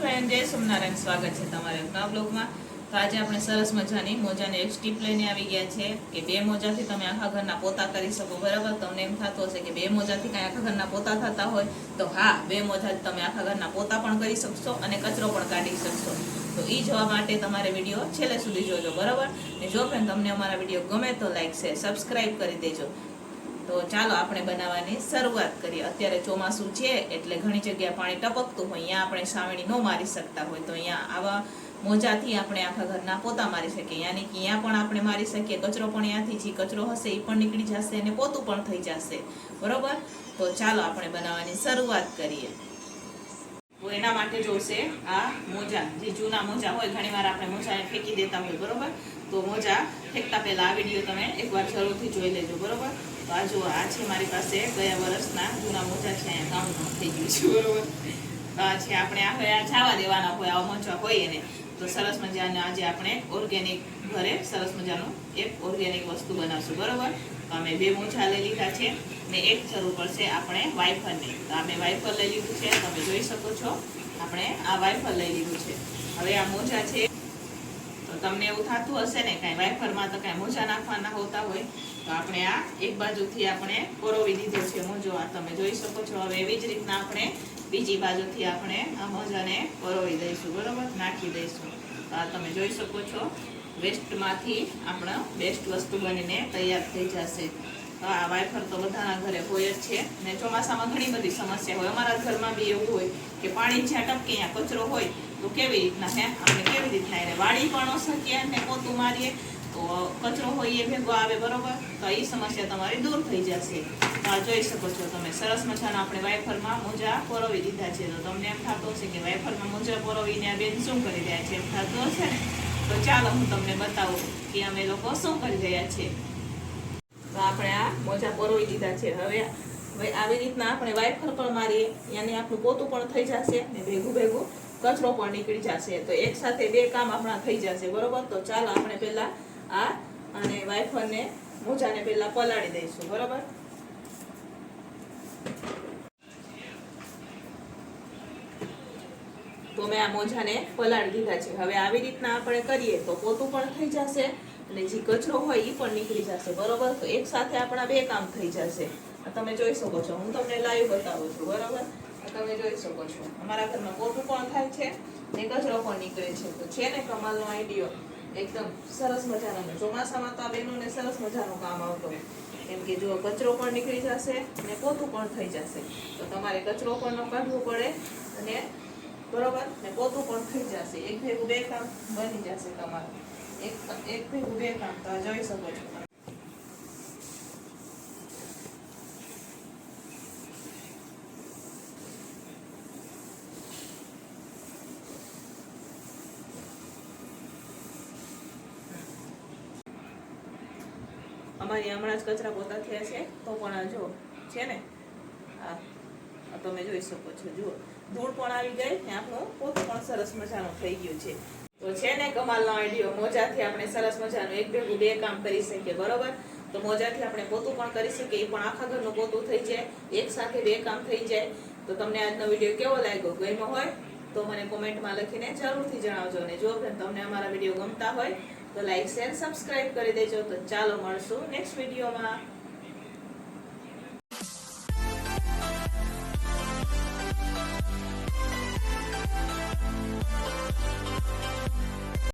Friend, જય સોમનારાયણ. સ્વાગત છે તમારે નવા બ્લોગમાં. તો આજે આપણે સરસ મજાની મોજાને એક સ્ટીપ લઈને આવી ગયા છે કે બે મોજાથી તમે આખા ઘરના પોતા કરી શકો, બરાબર? તમને એમ થતું હશે કે બે મોજાથી કાંઈ આખા ઘરના પોતા થતા હોય, તો હા, બે મોજાથી તમે આખા ઘરના પોતા પણ કરી શકશો અને કચરો પણ કાઢી શકશો. તો એ જોવા માટે તમારે વીડિયો છેલ્લે સુધી જોજો, બરાબર? ને જો ફ્રેન્ડ, તમને અમારા વીડિયો ગમે તો લાઈક, શેર સબસ્ક્રાઈબ કરી દેજો. તો ચાલો આપણે બનાવવાની શરૂઆત કરીએ. અત્યારે ચોમાસું છે એટલે ઘણી જગ્યાએ પાણી ટપકતું હોય, અહીંયા આપણે સાવણી ન મારી શકતા હોય. તો અહીંયા આવા મોજાથી આપણે આખા ઘરના પોતા મારી શકીએ. યાની કે અહીંયા પણ આપણે મારી શકીએ, કચરો પણ અહીંયાથી જે કચરો હશે એ પણ નીકળી જશે અને પોતું પણ થઈ જશે. બરોબર? તો ચાલો આપણે બનાવવાની શરૂઆત કરીએ. તો એના માટે જોશે આ મોજા. જે જૂના મોજા હોય ઘણી વાર આપણે મોજાને ફેંકી દેતા હોય બરોબર? તો મોજા ફેંકતા પહેલા આ વીડિયો તમે એકવાર જરૂરથી જોઈ લેજો, બરોબર? તો આ જો આ છે મારી પાસે. ગયા વર્ષના જૂના મોજા છે, અહીંયા કાઉન્ટ થઈ ગયું છે, બરોબર. તો આ છે આપણે આ આ છાવા દેવાના હોય આ મોજા હોય એને. તો સરસ મજાના આજે આપણે ઓર્ગેનિક ઘરે સરસ મજાનું એક ઓર્ગેનિક વસ્તુ બનાવશું, બરોબર. તો અમે બે મોજા લઈ લીધા છે ને એક જરૂર પડશે આપણે વાઇફરની. તો અમે વાઇફર લઈ લીધું છે, તમે જોઈ શકો છો. આપણે આ વાઇફર લઈ લીધું છે. હવે આ મોજા છે તમને એવું થતું હશે ને, કાંઈ વાઇફરમાં તો કાંઈ મોજા નાખવાના હોતા હોય, તો આપણે આ એક બાજુથી આપણે પરોવી દીધો છે મોજો. આ તમે જોઈ શકો છો, હવે એવી જ રીતના આપણે બીજી બાજુથી આપણે આ મોજાને પરોવી દઈશું, બરોબર? નાખી દઈશું. તો આ તમે જોઈ શકો છો, વેસ્ટમાંથી આપણો બેસ્ટ વસ્તુ બનીને તૈયાર થઈ જશે. આ વાયફર તો બધાના ઘરે હોય જ છે. ને ચોમાસામાં ઘણી બધી સમસ્યા હોય. અમારા ઘરમાં બી એવું હોય કે પાણી જ્યાં ટપકે ત્યાં કચરો હોય, તો કેવી રીતના, હે? આપણે કેવી રીતના એને વાળી પણ શકીએ અને પોતું મારીએ. તો કચરો હોય એ ભેગો આવે, બરોબર? તો એ સમસ્યા તમારી દૂર થઈ જશે. તો આ જોઈ શકો છો તમે. સરસ મજાના આપણે વાઇફરમાં મોજા પરોવી દીધા છે. તો તમને એમ થતું હશે કે વાઇફરમાં મોજા પરોવીને આ બેન શું કરી રહ્યા છે? એમ થતું હશે ને? તો ચાલો હું તમને બતાવું કે અમે લોકો શું કરી રહ્યા છીએ આપણે આ મોજા પરોવી દીધા છે. હવે હવે આવી રીતના આપણે વાઇફર પણ મારીએ. યાની આપણું પોતું પણ થઈ જશે ને ભેગું ભેગું કચરો પણ નીકળી જશે. તો એક સાથે બે કામ આપણા થઈ જશે. બરોબર? તો ચાલો આપણે પહેલાં આ અને વાઇફરને મોજાને પહેલાં પલાળી દઈશું. બરોબર? તો મેં આ મોજાને પલાળી દીધા છે. હવે આવી રીતના આપણે કરીએ તો પોતું પણ થઈ જશે. અને જે કચરો હોય એ પણ નીકળી જશે. બરોબર? તો એક સાથે આપણા બે કામ થઈ જશે. તમે જોઈ શકો છો. હું તમને લાઈવ બતાવું છું. બરોબર? તમે જોઈ શકો છો. અમારા ઘરમાં મોટું પણ થાય છે ને કચરો પણ નીકળે છે. તો છે ને કમાલનો આઈડિયો એકદમ સરસ મજાનો. ચોમાસામાં તો આ બહેનોને સરસ મજાનું કામ આવતો. કેમ કે જો કચરો પણ નીકળી જશે ને પોતું પણ થઈ જશે. તો તમારે કચરો પણ ન કાઢવો પડે અને બરોબર? ને પોતું પણ થઈ જશે. એક ભેગું બે કામ બની જશે તમારું. એક એક ભેગું કામ જોઈ શકો છો. અમારી હમણાં જ કચરા પોતા થયા છે, તો પણ આ જો છે ને? આ તમે જોઈ શકો છો, જુઓ. ધૂળ પણ આવી ગઈ ને આપણું પોતું પણ સરસ મજાનું થઈ ગયું છે. તો છે ને કમાલનો આઈડિયો મોજાથી આપણે સરસ મજાનું એક ભેગું બે કામ કરી શકીએ, બરોબર? તો મોજાથી આપણે પોતું પણ કરી શકીએ, એ પણ આખા ઘરનું પોતું થઈ જાય, એક સાથે બે કામ થઈ જાય. તો તમને આજનો વીડિયો કેવો લાગ્યો? ગમ્યો હોય? તો મને કોમેન્ટમાં લખીને જરૂરથી જણાવજો અને જો તમને અમારા વીડિયો ગમતા હોય, તો લાઈક શેર સબસ્ક્રાઇબ કરી દેજો. તો ચાલો મળશું નેક્સ્ટ વિડીયોમાં